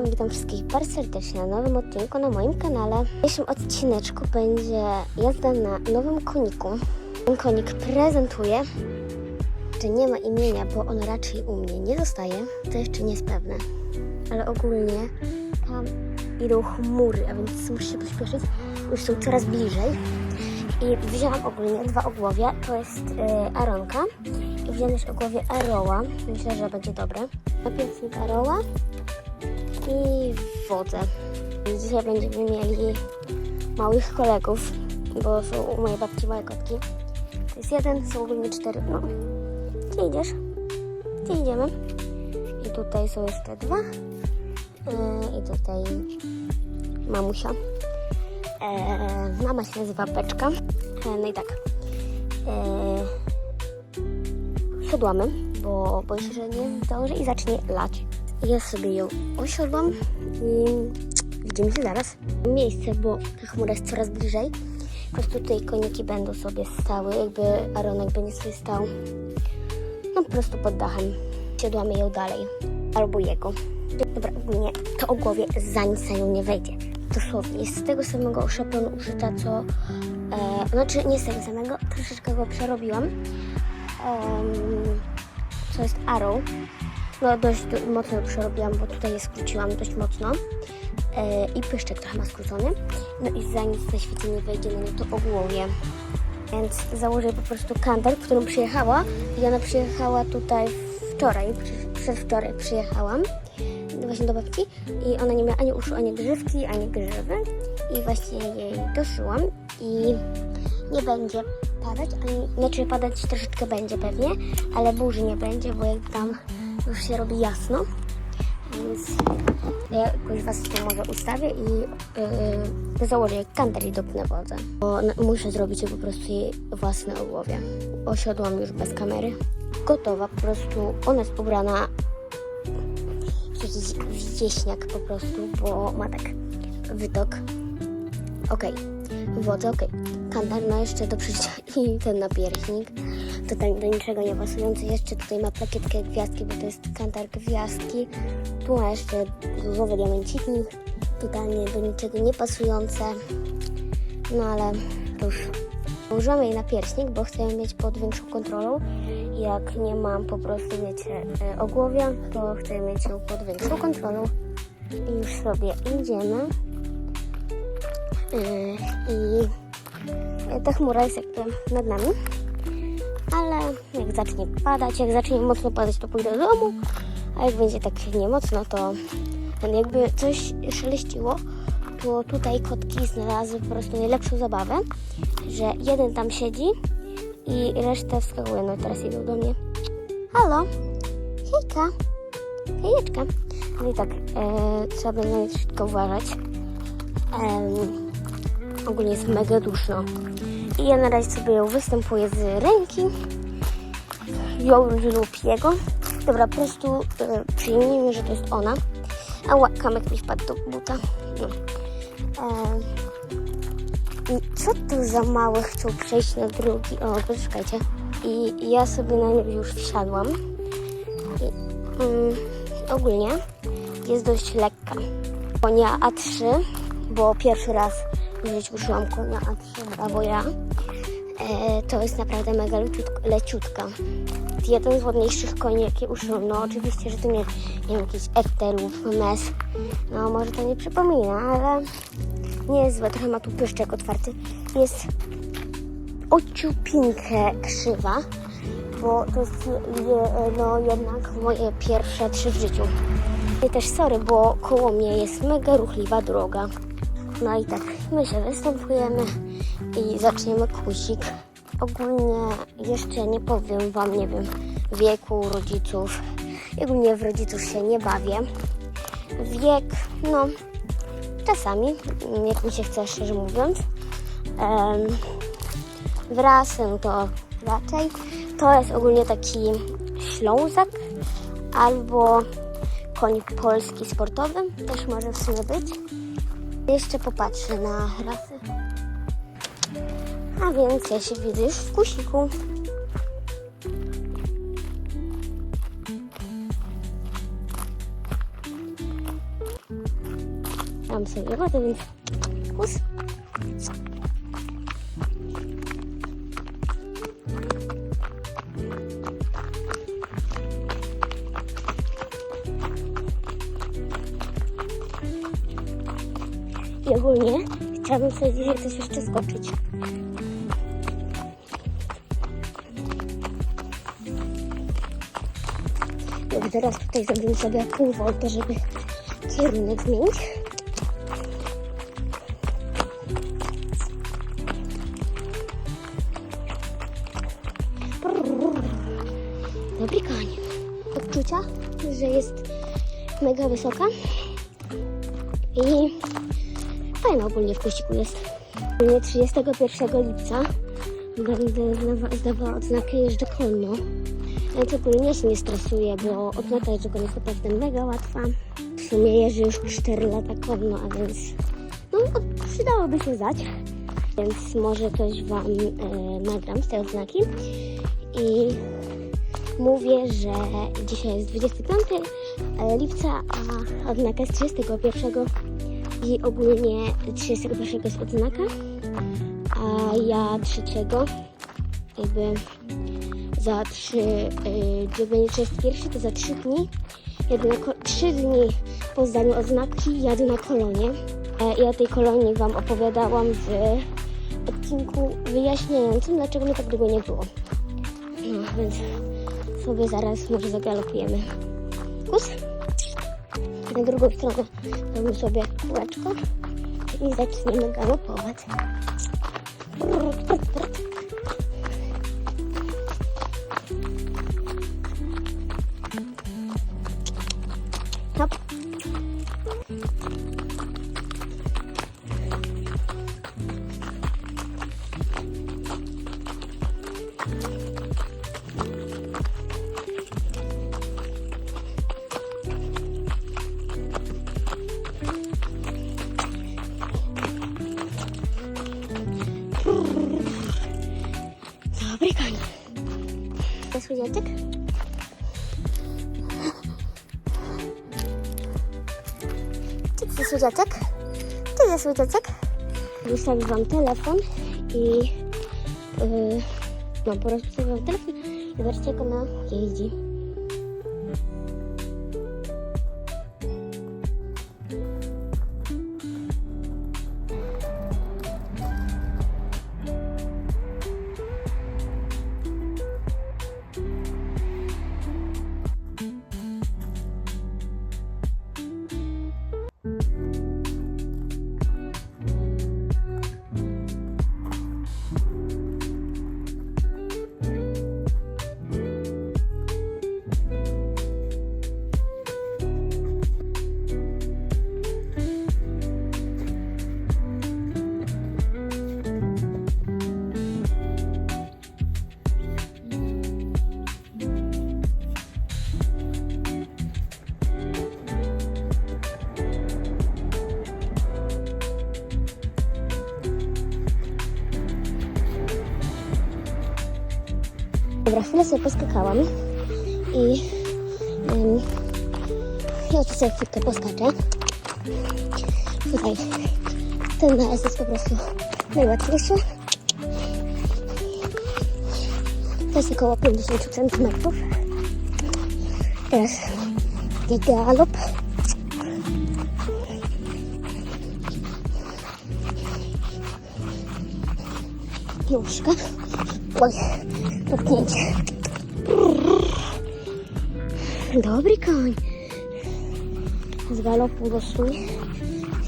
witam, witam wszystkich bardzo serdecznie na nowym odcinku na moim kanale. W dzisiejszym odcineczku będzie jazda na nowym koniku. Ten konik prezentuje, że nie ma imienia, bo on raczej u mnie nie zostaje. To jeszcze nie jest pewne, ale ogólnie tam idą chmury, a więc muszę się pośpieszyć. Już są coraz bliżej. I wzięłam ogólnie dwa ogłowie. To jest e, Aronka i wziąłem też ogłowie Aroła. Myślę, że będzie dobre. Napiętnik Aroła i wodę. Dzisiaj będziemy mieli małych kolegów, bo są u mojej babci małe kotki. To jest jeden, są ogólnie cztery. No. Gdzie idziesz? Gdzie idziemy? I tutaj są jeszcze dwa. E, I tutaj mamusia. E, mama się nazywa Beczka. E, no i tak. E, siodłamy, bo boję się, że nie zdąży i zacznie lać. Ja sobie ją osiodłam i widzimy się zaraz. Miejsce, bo ta chmura jest coraz bliżej. Po prostu tutaj koniki będą sobie stały, jakby Aronek będzie sobie stał. No po prostu pod dachem. Siodłamy ją dalej. Albo jego. Dobra, ogólnie to o głowie za nic na nią nie wejdzie. Dosłownie jest z tego samego szablonu użyta, co... E, znaczy nie z tego samego, troszeczkę go przerobiłam. Em, co jest Arrow. No dość do, mocno przerobiłam, bo tutaj je skróciłam dość mocno. E, I pyszczek trochę ma skrócony. No i za nic na świecie nie wejdzie na nią to ogłowie. Więc założę po prostu kantar, w którym przyjechała. I ona przyjechała tutaj wczoraj, przedwczoraj przyjechałam właśnie do babci i ona nie miała ani uszu, ani grzywki, ani grzywy i właśnie jej doszyłam i nie będzie padać, ani, znaczy padać troszeczkę będzie pewnie, ale burzy nie będzie, bo jak tam już się robi jasno, więc ja jakoś was tu może ustawię i yy, założę jak kantar i dopnę wodę, bo muszę zrobić po prostu jej własne ogłowie. Osiodłam już bez kamery. Gotowa, po prostu ona jest ubrana jakiś wieśniak po prostu, bo ma tak wytok. Okej, wodę, okej. Kantar ma jeszcze do przeżycia i ten napierśnik. Tutaj do niczego nie pasujący. Jeszcze tutaj ma plakietkę gwiazdki, bo to jest kantar gwiazdki. Tu ma jeszcze różowe diamenciki. Totalnie do niczego nie pasujące. No ale już Użyłam jej na pierśnik, bo chcę ją mieć pod większą kontrolą. Jak nie mam po prostu, wiecie, e, ogłowia, to chcę mieć ją pod większą kontrolą. I już sobie idziemy. Yy, I ta chmura jest jakby nad nami. Jak zacznie padać, jak zacznie mocno padać, to pójdę do domu. A jak będzie tak nie mocno, to jakby coś szeleściło, to tutaj kotki znalazły po prostu najlepszą zabawę, że jeden tam siedzi i reszta wskakuje. No teraz idą do mnie. Halo? Hejka? Hejeczka. No i tak, e, trzeba będzie troszeczkę uważać. Em, ogólnie jest mega duszno. I ja na razie sobie ją występuję z ręki. Ją lub jego. Dobra, po prostu e, przyjmijmy, że to jest ona. A kamek mi wpadł do buta. No. I co to za małe chcą przejść na drugi? O, poczekajcie. I ja sobie na nią już wsiadłam. I, mm, ogólnie jest dość lekka. Konia A3, bo pierwszy raz w życiu użyłam konia A3, brawo ja. E, to jest naprawdę mega leciutka. leciutka. Jeden z ładniejszych koni, jakie użyłam. No oczywiście, że to nie, nie wiem, jakiś Ekter lub mes. No może to nie przypomina, ale nie jest złe. Trochę ma tu pyszczek otwarty. Jest ociupinkę krzywa, bo to jest je, no, jednak moje pierwsze trzy w życiu. I też sorry, bo koło mnie jest mega ruchliwa droga. No i tak, my się występujemy i zaczniemy kusik. Ogólnie jeszcze nie powiem Wam, nie wiem, wieku rodziców. Ogólnie w rodziców się nie bawię. Wiek, no, czasami, jak mi się chce, szczerze mówiąc. Em, w rasę to raczej. To jest ogólnie taki ślązak albo koń polski sportowy. Też może w sumie być. Jeszcze popatrzę na rasy. Więc ja się widzę już w kusiku. Tam sobie wodę, więc kus. I ogólnie chciałabym sobie dzisiaj coś jeszcze skoczyć. Teraz tutaj zrobimy sobie pół volta, żeby kierunek zmienić. Dobry koń. Odczucia, że jest mega wysoka i fajna ogólnie w kościku jest. Ogólnie 31 lipca będę zdawa- zdawała odznakę jeżdżę konno. Więc ogólnie się nie stresuję, bo jeżdżę konno jest naprawdę mega łatwa. W sumie jeżdżę już 4 lata konno, a więc no, przydałoby się zdać. Więc może coś Wam e, nagram z tej odznaki. I mówię, że dzisiaj jest 25 e, lipca, a odznaka jest 31 i ogólnie 31 jest odznaka, a ja trzeciego jakby za 3, yy, będzie 31 to za 3 dni, jadę na ko- 3 dni po zdaniu odznaki jadę na kolonię. E, I o tej kolonii Wam opowiadałam w odcinku wyjaśniającym, dlaczego mnie tak długo nie było. No, więc sobie zaraz może zagalopujemy. Kus. Na drugą stronę zrobimy sobie kółeczko i zaczniemy galopować. Hop. Czy to jest słodziaczek? To jest słodziaczek? Wystawię Wam telefon i yy, no po prostu wstawię Wam telefon i zobaczcie jak ona jeździ. Dobra, chwilę sobie poskakałam i um, ja tu sobie chwilkę poskaczę. Tutaj ten najazd jest po prostu najłatwiejszy. To jest około 50 cm. Teraz galop. Jóżka. Oj, potknięcie. Dobry koń. Z galopu do stój.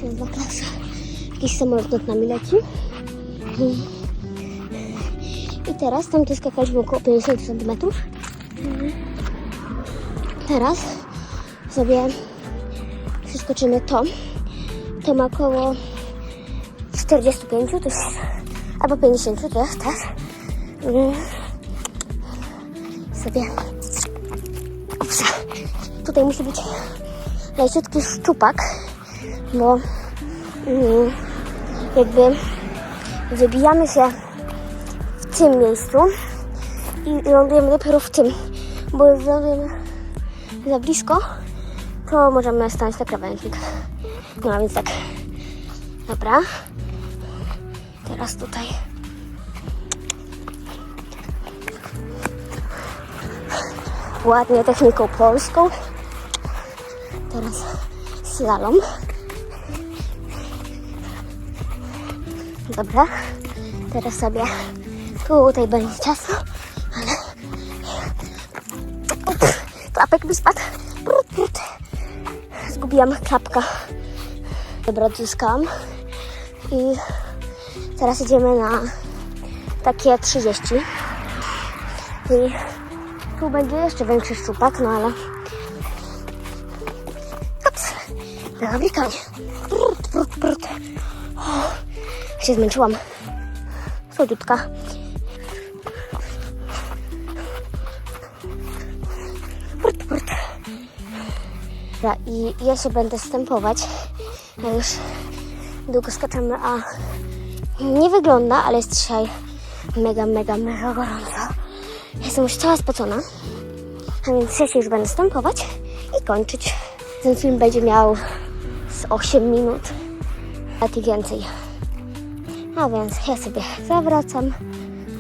Jest dwa klasa. Jakiś samolot nad nami leci. I, teraz tam gdzie skakaliśmy około 50 cm. Teraz sobie przeskoczymy to. To ma około 45, to jest albo 50 to jest też. Mm. Sobie. Upsa. Tutaj musi być leciutki szczupak, bo mm, jakby wybijamy się w tym miejscu i lądujemy dopiero w tym, bo jak lądujemy za blisko, to możemy stanąć na krawężnik. No a więc tak. Dobra. Teraz tutaj. Ładnie techniką polską. Teraz slalom. Dobra. Teraz sobie tutaj będzie ciasno, ale Ups, klapek spadł. Brut, brut. Zgubiłam klapka. Dobra, odzyskałam. I teraz idziemy na takie 30. I tu będzie jeszcze większy szczupak, no ale... Ups, zamykanie. Brut, brut, brut. O, się zmęczyłam. Słodziutka. Brut, brut. Dobra, i ja się będę stępować. Ja już długo skaczemy, a nie wygląda, ale jest dzisiaj mega, mega, mega gorąco. Jestem już cała spocona, a więc ja się już będę stępować i kończyć. Ten film będzie miał z 8 minut, a i więcej. A więc ja sobie zawracam.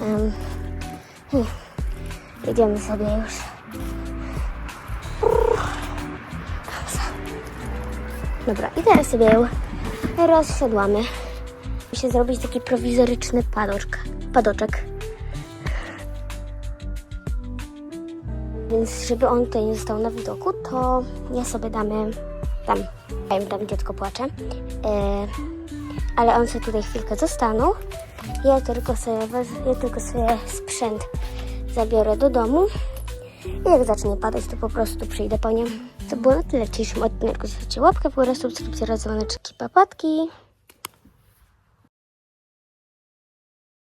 Um, Jedziemy sobie już. Dobra, i teraz sobie ją rozsiadłamy. Muszę zrobić taki prowizoryczny padoczek. padoczek. Więc żeby on tutaj nie został na widoku, to ja sobie damy tam, tam, tam dziecko płacze. E, ale on sobie tutaj chwilkę zostaną. Ja tylko sobie, ja tylko sobie sprzęt zabiorę do domu. I jak zacznie padać, to po prostu przyjdę po nie. To było na tyle w dzisiejszym odcinku. Zostawcie łapkę w górę, subskrypcję, rozdzwoneczki, papatki.